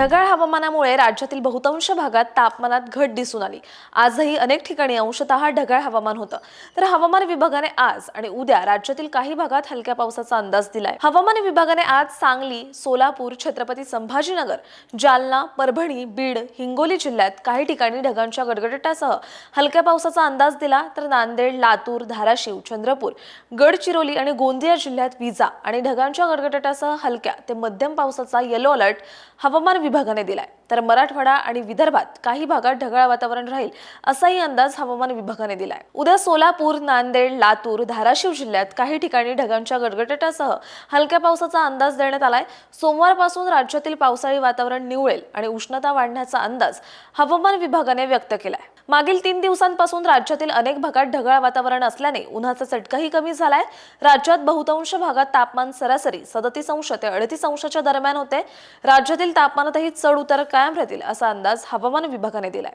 ढगाळ हवामानामुळे राज्यातील बहुतांश भागात तापमानात घट दिसून आली. आजही अनेक ठिकाणी अंशतः ढगाळ हवामान होतं. तर हवामान विभागाने आज आणि उद्या राज्यातील काही भागात हलक्या पावसाचा अंदाज दिलाय. हवामान विभागाने आज सांगली सोलापूर छत्रपती संभाजीनगर जालना परभणी बीड हिंगोली जिल्ह्यात काही ठिकाणी ढगांच्या गडगडाटासह हलक्या पावसाचा अंदाज दिला. तर नांदेड लातूर धाराशिव चंद्रपूर गडचिरोली आणि गोंदिया जिल्ह्यात विजा आणि ढगांच्या गडगडाटासह हलक्या ते मध्यम पावसाचा येलो अलर्ट हवामान विभागाने दिलाय. तर मराठवाडा आणि विदर्भात काही भागात ढगाळ वातावरण राहील असाही अंदाज हवामान विभागाने दिलाय. उद्या सोलापूर नांदेड लातूर धाराशिव जिल्ह्यात काही ठिकाणी ढगांच्या गडगडाटासह हलक्या पावसाचा अंदाज देण्यात आलाय. सोमवारपासून राज्यातील पावसाळी वातावरण निवळेल आणि उष्णता वाढण्याचा अंदाज हवामान विभागाने व्यक्त केलाय. मागील तीन दिवसांपासून राज्यातील अनेक भागात ढगाळ वातावरण असल्याने उन्हाचा चटकाही कमी झालाय. राज्यात बहुतांश भागात तापमान सरासरी सदतीस अंश ते अडतीस अंशाच्या दरम्यान होते. राज्यातील तापमानातही चढ उतार कायम राहतील असा अंदाज हवामान विभागाने दिलाय.